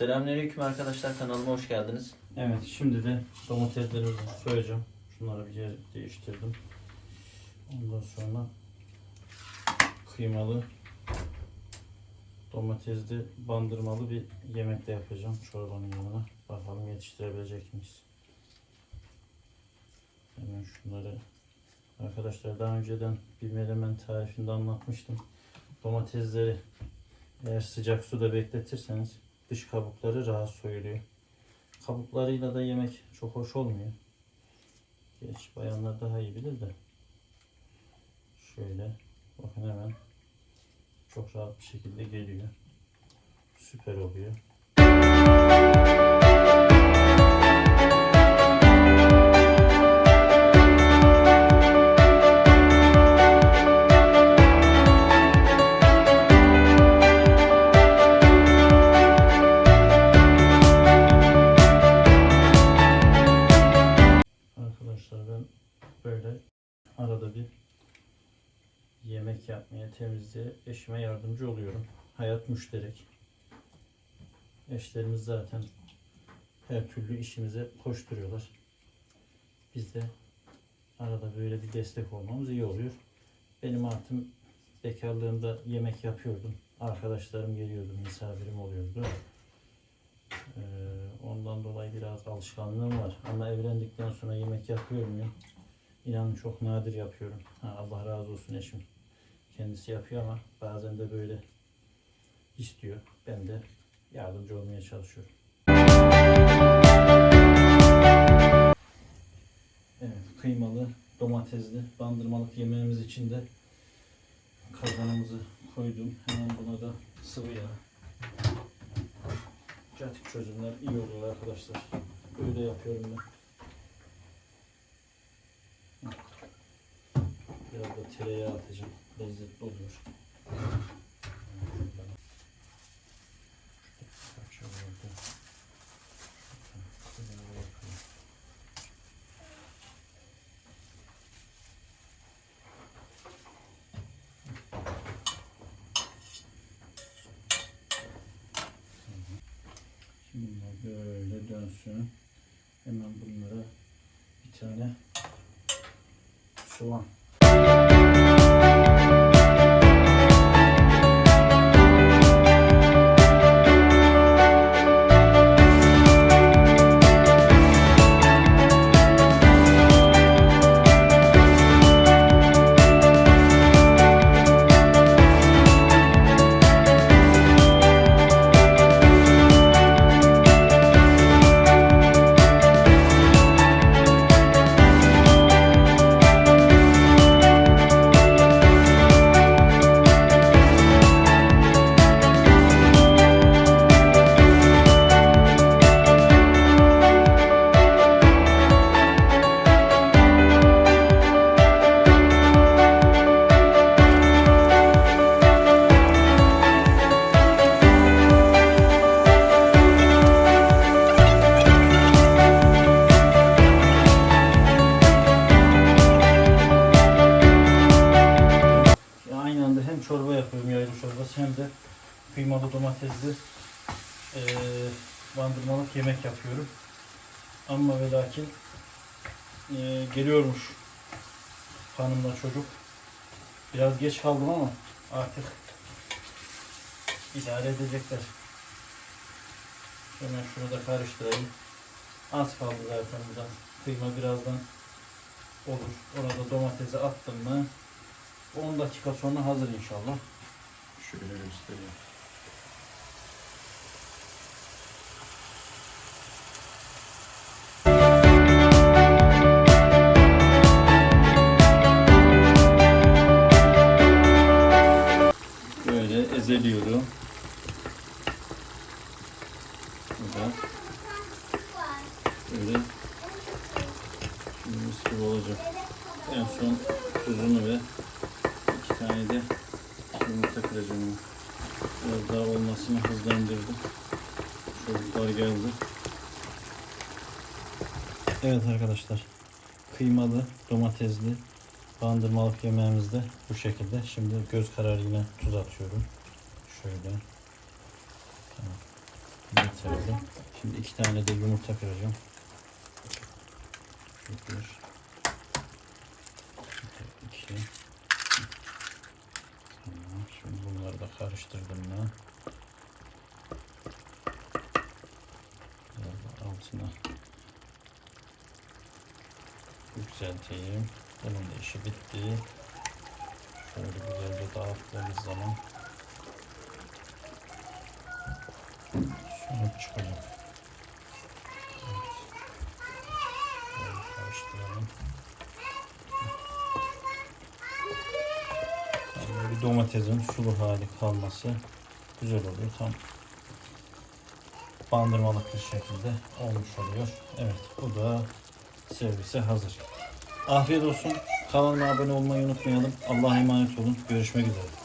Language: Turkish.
Selamünaleyküm arkadaşlar kanalıma hoş geldiniz. Evet şimdi de domateslerimizi soyacağım. Şunları bir yer değiştirdim. Ondan sonra kıymalı domatesli bandırmalı bir yemek de yapacağım çorbanın yanına. Bakalım yetiştirebilecek miyiz? Hemen şunları arkadaşlar daha önceden bir menemen tarifinde anlatmıştım. Domatesleri eğer sıcak suda bekletirseniz dış kabukları rahat soyuluyor. Kabuklarıyla da yemek çok hoş olmuyor. Geç bayanlar daha iyi bilir de. Şöyle bakın hemen çok rahat bir şekilde geliyor. Süper oluyor. Arada bir yemek yapmaya, temizliğe eşime yardımcı oluyorum. Hayat müşterek. Eşlerimiz zaten her türlü işimize koşturuyorlar. Biz de arada böyle bir destek olmamız iyi oluyor. Benim artım bekarlığımda yemek yapıyordum. Arkadaşlarım geliyordu, misafirim oluyordu. Ee, ondan dolayı biraz alışkanlığım var. Ama evlendikten sonra yemek yapıyor muyum? İnanın çok nadir yapıyorum. Ha, Allah razı olsun eşim. Kendisi yapıyor ama bazen de böyle istiyor. Ben de yardımcı olmaya çalışıyorum. Evet, kıymalı, domatesli, bandırmalık yemeğimiz için de kazanımızı koydum. Hemen buna da sıvı yağ. Pratik çözümler iyi oluyor arkadaşlar. Böyle yapıyorum ben. Biraz da tereyağı atacağım. Lezzetli oluyor. Böyle dönsün. Hemen bunlara bir tane soğan. Kıymalı domatesli eee bandırmalık yemek yapıyorum. Ama ve lakin eee, geliyormuş hanımla çocuk. Biraz geç kaldım ama artık idare edecekler. Hemen şunu da karıştırayım. Az kaldı zaten buradan. Kıyma birazdan olur. Orada domatesi attım mı 10 dakika sonra hazır inşallah. Şöyle göstereyim. Böyle. Şimdi mis gibi olacak. En son tuzunu ve iki tane de yumurta kıracağım. Biraz daha olmasını hızlandırdım. Çocuklar geldi. Evet arkadaşlar. Kıymalı, domatesli, bandırmalık yemeğimiz de bu şekilde. Şimdi göz kararı yine tuz atıyorum. Şöyle. Tamam. Evet. yeter oldu. Şimdi iki tane de yumurta kıracağım. Bir. iki. Tamam. Şimdi bunları da karıştırdım ben. Altına yükselteyim. Bunun da işi bitti. Şöyle güzelce dağıttığımız zaman şunu çıkacak. Bir domatesin sulu hali kalması güzel oluyor. Tam bandırmalık bir şekilde olmuş oluyor. Evet bu da servise hazır. Afiyet olsun. Kanalıma abone olmayı unutmayalım. Allah'a emanet olun. Görüşmek üzere.